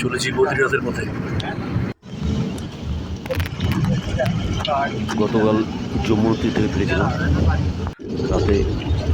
চলেছি বদ্রীনাথের পথে। গতকাল যমুনতি থেকে ফিরেছিলাম। রাতে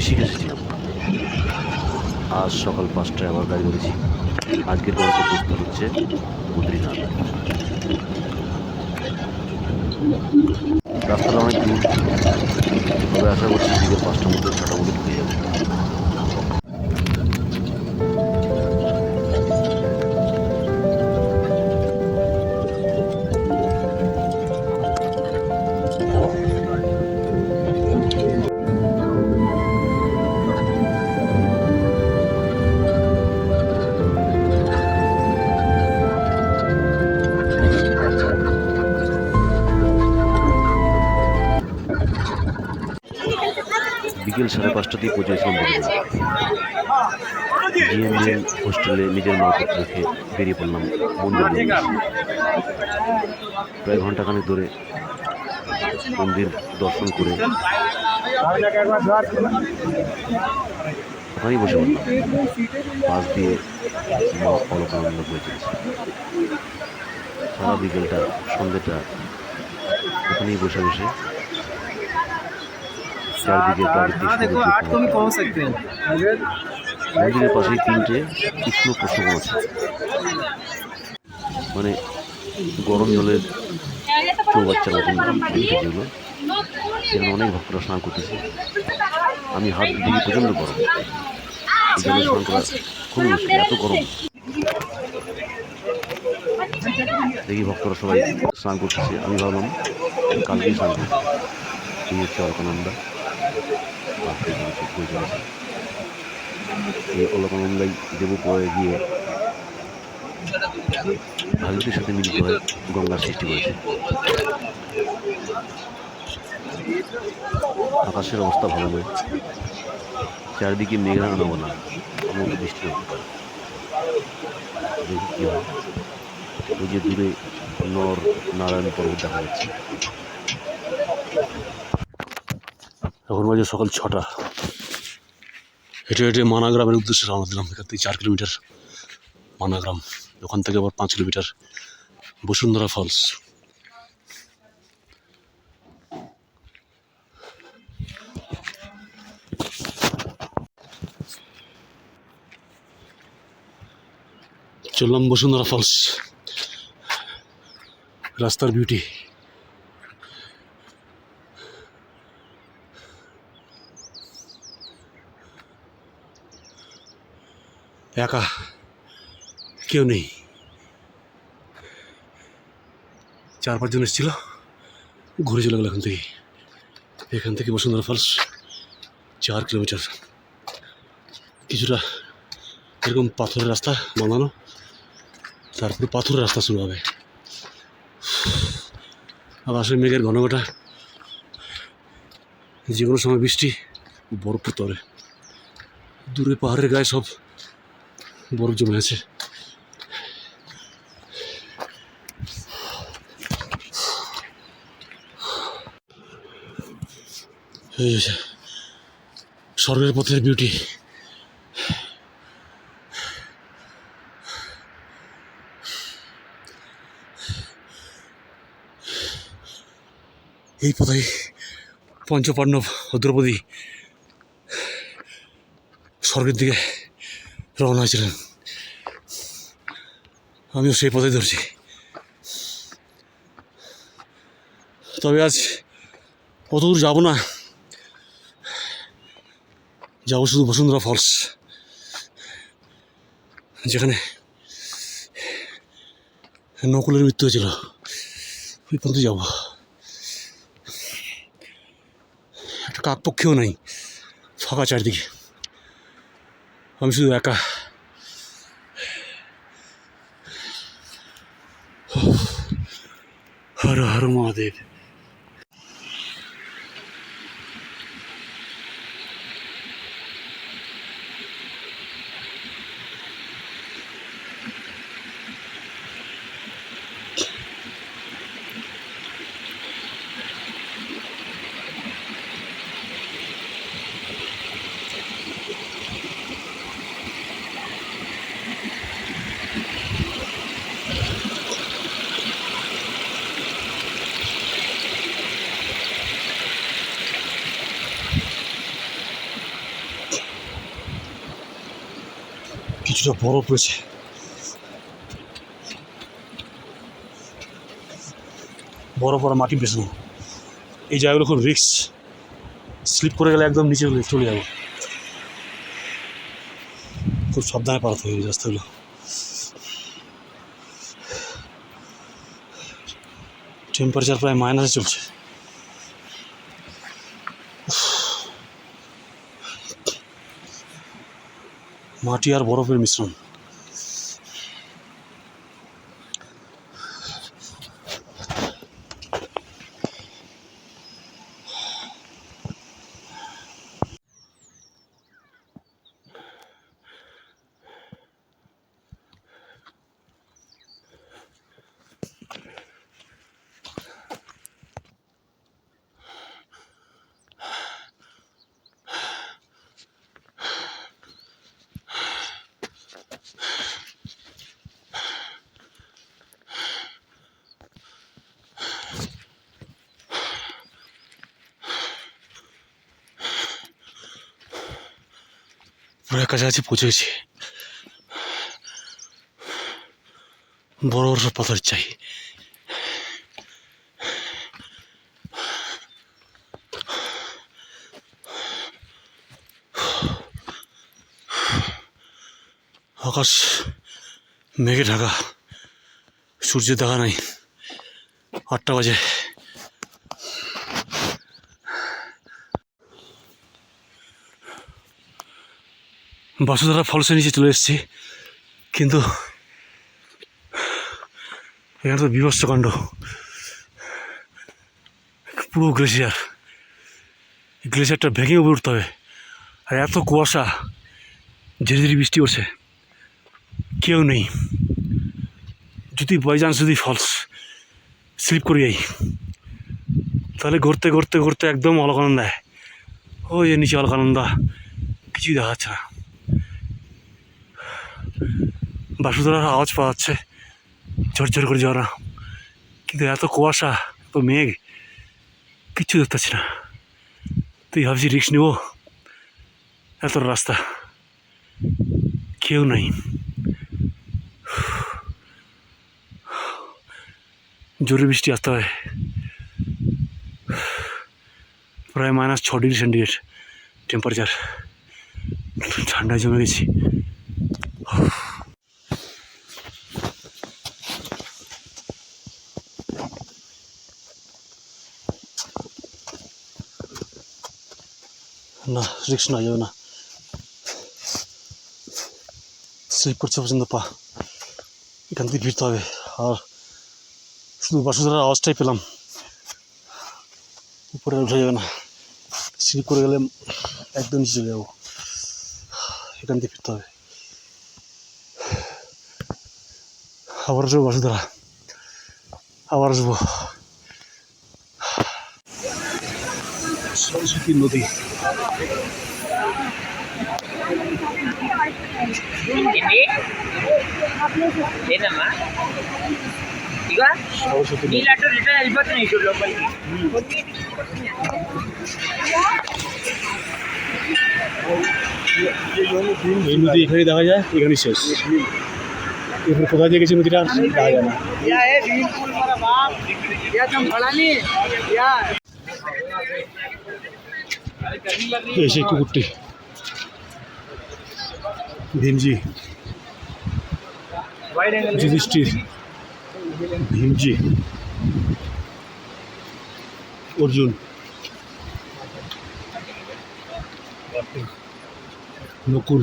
ঋষিকেশে ছিলাম। আজ সকাল পাঁচটায় আবার গাড়ি ধরেছি। আজকের গন্তব্যস্থল হচ্ছে বদ্রীনাথ। রাস্তাটা অনেক দূর। তবে আশা করছি বিকেল পাঁচটার মধ্যে ছটার মধ্যে ঢুকে যাবে। পাঁচটাতেই পৌঁছেছিলাম বদ্রীনাথ হোস্টেলে নিজের মাকে রেখে বেরিয়ে পড়লাম মন্দির। প্রায় ঘন্টাখানেক ধরে মন্দির দর্শন করে ওখানেই বসে পড়লাম। পাশ দিয়ে মা অলকানন্দ বয়ে চলেছে। সারা বিকেলটা, সন্ধ্যেটা ওখানেই বসে বসে চার বিঘে মন্দিরের পাশেই তিনটে কৃষ্ণ প্রসঙ্গ আছে। মানে গরম জলের চৌ চৌবাচ্চার মতন যেগুলো সেখানে অনেক ভক্তরা স্নান করতেছে। আমি হাত দিকে প্রচণ্ড গরম। জলে স্নান করা খুবই মুশকিল এত গরম। দেখি ভক্তরা সবাই স্নান করতেছে। আমি ভাবলাম কালকেই স্নান করছি এই হচ্ছে অলকানন্দা দেবপুরে গিয়ে ভারতের সাথে মিলিত হয়ে গঙ্গার সৃষ্টি করেছে। আকাশের অবস্থা ভালো নয়, চারিদিকে মেঘের আনাগোনা এমন বৃষ্টি হতে পারে। দেখি কী হয়। ওই যে দূরে নর নারায়ণ পর্বত দেখা যাচ্ছে। এখন বাজে সকাল ছটা। হেঁটে হেঁটে মানাগ্রামের উদ্দেশ্যে রওনা দিলাম। এখান থেকে চার কিলোমিটার মানাগ্রাম। ওখান থেকে আবার পাঁচ কিলোমিটার বসুন্ধরা ফলস। চললাম বসুন্ধরা ফলস। রাস্তার বিউটি একা। কেউ নেই। চার পাঁচজন এসেছিল। ঘুরে চলে গেল এখান থেকে। এখান থেকে বসুন্ধরা ফলস, চার কিলোমিটার। কিছুটা এরকম পাথরের রাস্তা বানানো তারপরে পাথরের রাস্তা শুরু হবে। আর আসলে মেঘের ঘন ঘটা যে কোনো সময় বৃষ্টি, বরফ পড়তে দূরে পাহাড়ের গায়ে সব বরফ জমে আছে স্বর্গের পথের বিউটি এই পথে পঞ্চপাণ্ডব দ্রৌপদী স্বর্গের দিকে রওনা হয়েছিলেন আমিও সেই পথে ধরছি। তবে আজ অত দূর যাব না? যাব শুধু বসুন্ধরা ফলস, যেখানে নকুলের মৃত্যু হয়েছিল। ওই পর্যন্ত যাব। একটা কাক পক্ষেও নাই, ফাঁকা চারদিকে। আমি শুধু একা। হর কিছুটা বরফ রয়েছে বরফ আর মাটি পেছানো এই জায়গাগুলো খুব রিক্স স্লিপ করে গেলে একদম নিচে চলে- যাব। খুব সাবধানে পালাতে হবে এই রাস্তাগুলো। টেম্পারেচার প্রায় মাইনাসে চলছে। মাটি আর বরফের মিশ্রণ। প্রায় কাছাকাছি পৌঁছে গেছি বড় বড় পাথর চাই। আকাশ মেঘে ঢাকা, সূর্যের দেখা নাই। আটটা বাজে। বাসুধারা ফলসের নিচে চলে এসেছি। কিন্তু এখানে তো বিভৎস কাণ্ড। পুরো গ্লেসিয়ার গ্লেসিয়ারটা ভেঙে উপরে উঠতে হবে। আর এত কুয়াশা ধীরে ধীরে বৃষ্টি পড়ছে। কেউ নেই। যদি বাইচান্স যদি ফলস স্লিপ করে যাই তাহলে ঘুরতে ঘুরতে ঘুরতে একদম অলকানন্দায়। ওই যে নিচে অলকানন্দা, কিছুই দেখা যাচ্ছে না। বাসুধরার আওয়াজ পাওয়া যাচ্ছে। ঝরঝর করে ঝরা কিন্তু এত কুয়াশা, এত মেঘ, কিচ্ছু দেখতে পাচ্ছি না। তুই ভাবছি রিক্স নেব। এত রাস্তা। কেউ নাই। জোরে বৃষ্টি আসতে হয়। প্রায় মাইনাস ছ ডিগ্রি সেন্টিগ্রেড টেম্পারেচার ঠান্ডায় জমে গেছি না রিক্স না যাবে না স্লিপ করছে পর্যন্ত পা এখান থেকে ফিরতে হবে আর শুধু বাসুধারার আওয়াজটাই পেলাম উপরে উঠে যাবে না স্লিপ করে গেলে একদম নিচে চলে যাব এখান থেকে ফিরতে হবে আবার আসব বাসুধারা আবার আসব সরস্বতী নদী ఏంటమ్మా ఇక నీళ్ళట్టు రిటర్న్ వెళ్ళిపోతున్నాయి ఇటు లోపలికి এই নদী এখানে দেখা যায় এখানে শেষ এরপরে কোথায় দিয়ে গেছে নদীটা দেখা যায় না এই সেই কুকুরটি ভীমজি। যুধিষ্ঠির। ভীমজি। অর্জুন। নকুল।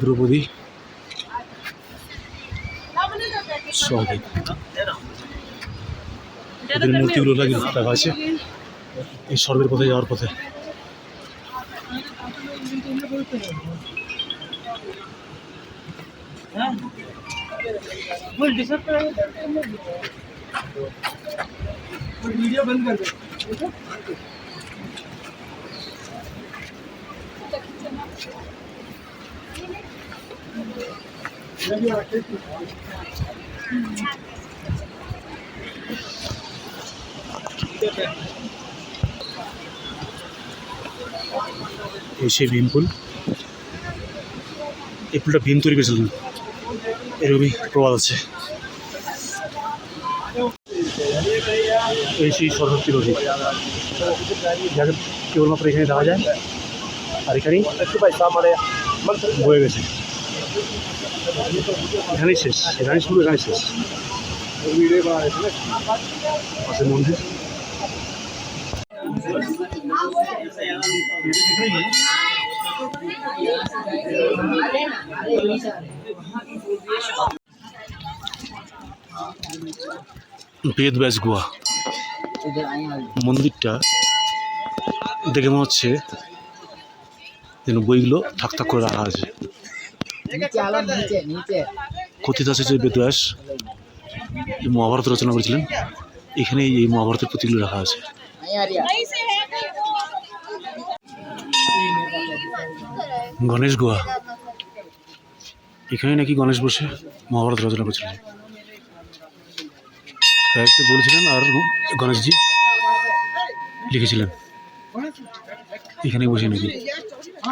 দ্রৌপদী। সহদেব। এদের মূর্তিগুলো লাগে রাখা হয়েছে এই স্বর্গের পথে যাওয়ার পথে Thank you. এই সেই ভীম ফুল। এই ফুলটা ভীম তৈরি করেছিলেন এরকমই প্রবাদ আছে। এই সেই সরস্বতী নদী। যাকে কেবলমাত্র এখানে দেখা যায়। আর এখানেই বয়ে গেছে। এখানেই শেষ। এখানেই শুরু এখানেই শেষ। পাশে মন্দির। বেদ ব্যাস গুহা মন্দিরটা দেখে মনে হচ্ছে যেন বইগুলো থাক থাক করে রাখা আছে। কথিত আছে যে বেদব্যাস মহাভারত রচনা করেছিলেন। এখানে এই মহাভারতের প্রতিগুলো রাখা আছে। গণেশ গুহা এখানে নাকি গণেশ বসে মহাভারত রচনা করেছিলেন। বলেছিলেন আর গণেশজি লিখেছিলেন। এখানে বসে নাকি।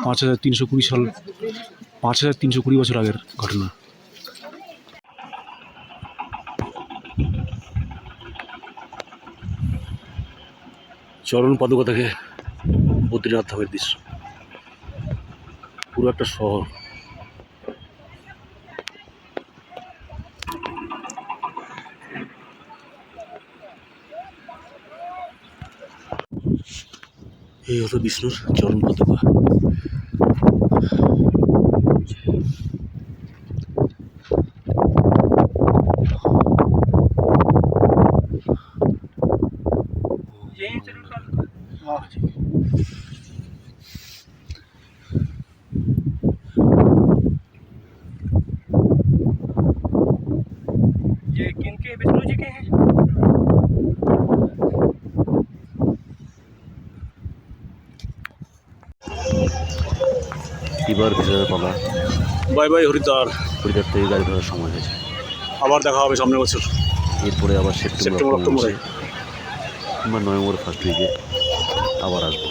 পাঁচ হাজার তিনশো কুড়ি সাল পাঁচ হাজার তিনশো কুড়ি বছর আগের ঘটনা। চরণ পাদুকা থেকে বদ্রীনাথ ধামের দৃশ্য। পুরো একটা শহর। এই হলো বিষ্ণুর চরণ পতাকা किनके विष्णु जी के हैं এবার ভেতরের পালা বাই বাই হরিদ্বার হরিদ্বার থেকে গাড়ি ধরার সময় হয়েছে আবার দেখা হবে সামনের বছর এরপরে আবার সেপ্টেম্বর সেপ্টেম্বর, অক্টোবর অক্টোবরে। মাসে কিংবা নভেম্বর ফার্স্ট উইকে আবার আসবো